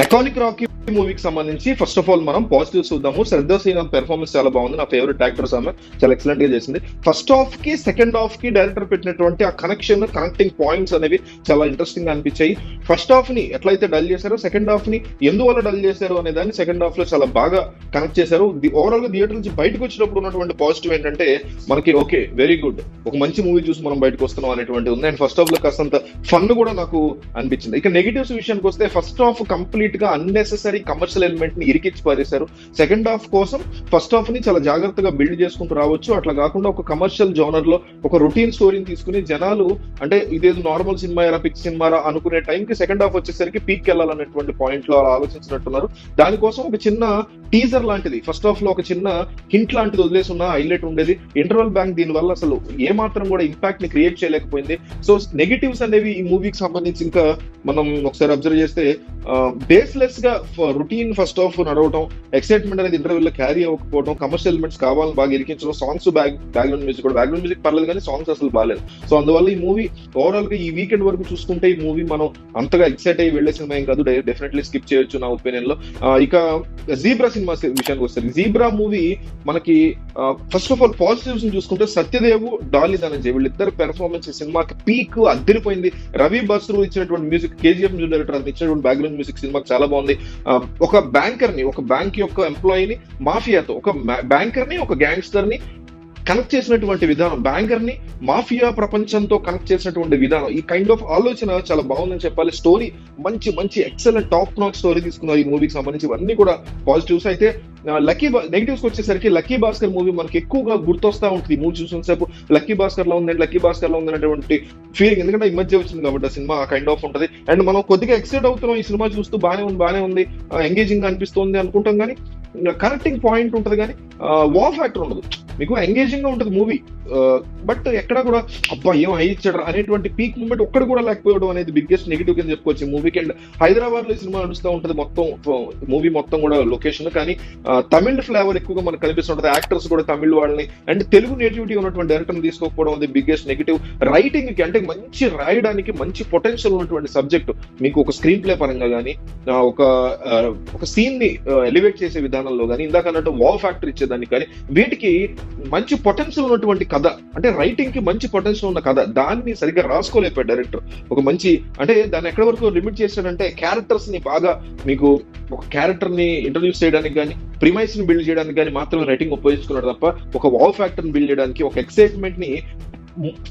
Mechanic Rocky మూవీకి సంబంధించి first of all మనం పాజిటివ్ చూద్దాము. శ్రద్ధ శ్రీరామ్ పెర్ఫార్మెన్స్ చాలా బాగుంది. నా ఫేవరెట్ యాక్టర్స్ ఆమె చాలా ఎక్సలెంట్గా చేసింది. ఫస్ట్ హాఫ్కి సెకండ్ హాఫ్కి డైరెక్టర్ పెట్టినటువంటి ఆ కనెక్షన్ కనెక్టింగ్ పాయింట్స్ అనేవి చాలా ఇంట్రెస్టింగ్గా అనిపించాయి. ఫస్ట్ హాఫ్ని ఎట్లయితే డల్ చేశారో సెకండ్ హాఫ్ని ఎందువల్ల డల్ చేశారు అనే దాన్ని సెకండ్ హాఫ్లో చాలా బాగా కనెక్ట్ చేశారు. ఓవరాల్గా థియేటర్ నుంచి బయటకు వచ్చినప్పుడు ఉన్నటువంటి పాజిటివ్ ఏంటంటే మనకి ఓకే వెరీ గుడ్ ఒక మంచి మూవీ చూసి మనం బయటకు వస్తున్నాం అనేటువంటి ఉంది. అండ్ ఫస్ట్ హాఫ్లో కాస్తంత ఫన్ కూడా నాకు అనిపించింది. ఇక నెగిటివ్స్ విషయానికి వస్తే ఫస్ట్ హాఫ్ కంప్లీట్ గా అన్నెసెసరీ కమర్షియల్ ఎలిమెంట్ని ఇరికిచ్చి పారేశారు. సెకండ్ హాఫ్ కోసం ఫస్ట్ హాఫ్ని చాలా జాగ్రత్తగా బిల్డ్ చేసుకుంటూ రావచ్చు. అట్లా కాకుండా ఒక కమర్షియల్ జోనర్లో ఒక రొటీన్ స్టోరీని తీసుకుని జనాలు అంటే ఇదేదో నార్మల్ సినిమా ఎరా పిక్ సినిమా అనుకునే టైంకి సెకండ్ హాఫ్ వచ్చేసరికి పీక్ వెళ్ళాలనేటువంటి పాయింట్లో ఆలోచించినట్టున్నారు. దానికోసం ఒక చిన్న టీజర్ లాంటిది. ఫస్ట్ హాఫ్లో ఒక చిన్న హింట్ లాంటిది వదిలేసి ఉన్న హైలైట్ ఉండేది. ఇంటర్వల్ బ్యాంక్ దీని వల్ల అసలు ఏ మాత్రం కూడా ఇంపాక్ట్ని క్రియేట్ చేయలేకపోయింది. సో నెగిటివ్స్ అనేవి ఈ మూవీకి సంబంధించి ఇంకా మనం ఒకసారి అబ్జర్వ్ చేస్తే బేస్లెస్గా రొటీన్ ఫస్ట్ ఆఫ్ నడవటం ఎక్సైట్మెంట్ అనేది ఇంటర్వ్యూలో క్యారీ అవ్వకపోవడం కమర్షియల్ ఎలిమెంట్స్ కావాలని బాగా ఇరికించడం సాంగ్స్ బ్యాక్ బ్యాక్గ్రౌండ్ మ్యూజిక్ కూడా. బ్యాక్గ్రౌండ్ మ్యూజిక్ పర్లేదు కానీ సాంగ్స్ అసలు బాగాలేదు. సో అందువల్ల ఈ మూవీ ఓవరాల్గా ఈ వీకెండ్ వరకు చూసుకుంటే ఈ మూవీ మనం అంతగా ఎక్సైట్ అయ్యి వెళ్ళే సినిమా ఏం కాదు. డెఫినెట్లీ స్కిప్ చేయొచ్చు నా ఒపీనియన్లో. ఇక జీబ్రా సినిమా విషయానికి వస్తుంది జీబ్రా మూవీ మనకి ఫస్ట్ ఆఫ్ ఆల్ పాజిటివ్స్ చూసుకుంటే సత్యదేవ్ డాలి ధనంజయ్ వీళ్ళిద్దరు పెర్ఫార్మెన్స్ సినిమాకి పీక్ అద్దరిపోయింది. రవి బస్రు ఇచ్చినటువంటి మ్యూజిక్ కేజీఎఫ్ డైరెక్టర్ ఇచ్చినటువంటి బ్యాక్గ్రౌండ్ మ్యూజిక్ సినిమాకి చాలా బాగుంది. ఒక బ్యాంకర్ని ఒక బ్యాంక్ యొక్క ఎంప్లాయీని మాఫియాతో ఒక బ్యాంకర్ని ఒక గ్యాంగ్స్టర్ని కనెక్ట్ చేసినటువంటి విధానం బ్యాంకర్ని మాఫియా ప్రపంచంతో కనెక్ట్ చేసినటువంటి విధానం. ఈ కైండ్ ఆఫ్ ఆలోచన చాలా బాగుందని చెప్పాలి. స్టోరీ మంచి మంచి ఎక్సలెంట్ టాప్ నాక్ స్టోరీ తీసుకున్నారు ఈ మూవీకి సంబంధించి. ఇవన్నీ కూడా పాజిటివ్స్ అయితే లక్కీ నెగిటివ్స్ వచ్చేసరికి లక్కీ భాస్కర్ మూవీ మనకి ఎక్కువగా గుర్తొస్తా ఉంటుంది. మూవీ చూసిన సేపు లక్కీ భాస్కర్లో ఉంది లక్కీ భాస్కర్లో ఉందనేటువంటి ఫీలింగ్ ఎందుకంటే ఈ మధ్య వచ్చింది కాబట్టి ఆ సినిమా కైండ్ ఆఫ్ ఉంటుంది. అండ్ మనం కొద్దిగా ఎక్సైట్ అవుతున్నాం ఈ సినిమా చూస్తూ బాగానే ఉంది బాగానే ఉంది. ఎంగేజింగ్ అనిపిస్తుంది అనుకుంటాం కానీ కనెక్టింగ్ పాయింట్ ఉంటుంది కానీ వా ఫ్యాక్టర్ ఉండదు. మీకు ఎంగేజింగ్గా ఉంటుంది మూవీ బట్ ఎక్కడ కూడా అబ్బా ఏం అయ్యిచ్చాడు అనేటువంటి పీక్ మూమెంట్ ఒక్కడ కూడా లేకపోవడం అనేది బిగ్గెస్ట్ నెగిటివ్ కింద చెప్పుకోవచ్చు మూవీకి అండ్ హైదరాబాద్లో సినిమా నడుస్తూ ఉంటుంది మొత్తం మూవీ మొత్తం కూడా లొకేషన్ కానీ తమిళ్ ఫ్లేవర్ ఎక్కువగా మనకు కనిపిస్తుంటది. యాక్టర్స్ కూడా తమిళ్ వాళ్ళని. అండ్ తెలుగు నేటివిటీ ఉన్నటువంటి డైరెక్టర్ని తీసుకోకపోవడం అది బిగ్గెస్ట్ నెగిటివ్ రైటింగ్కి అంటే మంచి రాయడానికి మంచి పొటెన్షియల్ ఉన్నటువంటి సబ్జెక్ట్ మీకు ఒక స్క్రీన్ ప్లే పరంగా కానీ ఒక ఒక సీన్ని ఎలివేట్ చేసే విధానంలో కానీ ఇందాక అన్నట్టు వావ్ ఫ్యాక్టర్ ఇచ్చేదానికి కానీ వీటికి మంచి పొటెన్షియల్ ఉన్నటువంటి కథ. అంటే రైటింగ్కి మంచి పొటెన్షియల్ ఉన్న కథ. దాన్ని సరిగ్గా రాసుకోలేపాడు డైరెక్టర్ ఒక మంచి అంటే దాన్ని ఎక్కడి వరకు లిమిట్ చేశాడంటే క్యారెక్టర్స్ని బాగా మీకు ఒక క్యారెక్టర్ని ఇంట్రడ్యూస్ చేయడానికి కానీ ప్రిమైస్ని బిల్డ్ చేయడానికి కానీ మాత్రమే రైటింగ్ ఉపయోగించుకున్నాడు తప్ప ఒక వావ్ ఫ్యాక్టర్ని బిల్డ్ చేయడానికి ఒక ఎక్సైట్మెంట్ని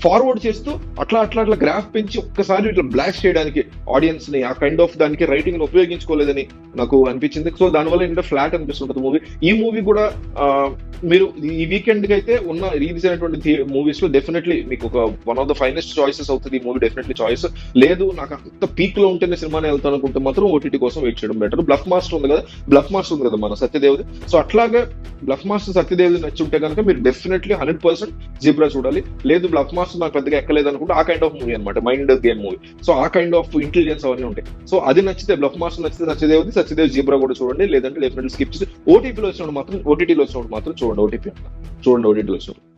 ఫార్వర్డ్ చేస్తూ అట్లా అట్లా అట్లా గ్రాఫ్ పెంచి ఒక్కసారి ఇట్లా బ్లాస్ట్ చేయడానికి ఆడియన్స్ని ఆ కైండ్ ఆఫ్ దానికి రైటింగ్ ఉపయోగించుకోలేదని నాకు అనిపించింది. సో దానివల్ల ఏంటంటే ఫ్లాట్ అనిపిస్తుంటుంది మూవీ ఈ మూవీ కూడా మీరు ఈ వీకెండ్కి అయితే ఉన్న రిలీజ్ అయినటువంటి మూవీస్లో డెఫినెట్లీ మీకు ఒక one of the finest choices అవుతుంది. ఈ మూవీ డెఫినెట్లీ చాయిస్ లేదు నాకు అంత పీక్లో ఉంటేనే సినిమాని వెళ్తాను అనుకుంటే మాత్రం ఓటీటీ కోసం వెయిట్ చేయడం బెటర్ బ్లఫ్ మాస్టర్ ఉంది కదా బ్లఫ్ మాస్టర్ ఉంది కదా మన సత్యదేవ్ది. సో అట్లాగే బ్లఫ్ మాస్టర్ సత్యదేవ్ది నచ్చి ఉంటే కనుక మీరు డెఫినెట్లీ హండ్రెడ్ పర్సెంట్ జీబ్రా చూడాలి. లేదు బ్లఫ్ మాస్టర్ నాకు పెద్దగా ఎక్కలేదు అనుకుంటే ఆ కైండ్ ఆఫ్ మూవీ అనమాట మైండ్ గేమ్ మూవీ సో ఆ కైండ్ ఆఫ్ ఇంటెలిజెన్స్ అవన్నీ ఉంటాయి. సో అది నచ్చితే బ్లఫ్ మాస్టర్ నచ్చితే సత్యదేవ్ది సత్యదేవ్ జీబ్రా కూడా చూడండి. లేదంటే డెఫినెట్లీ స్కిప్ చేసి ఓటీపీలో వచ్చినప్పుడు మాత్రం ఓటీటీలో వచ్చినప్పుడు మాత్రం చూడండి. చూడండి ఓటీపీ చూడండి ఓటీటీలో వచ్చినప్పుడు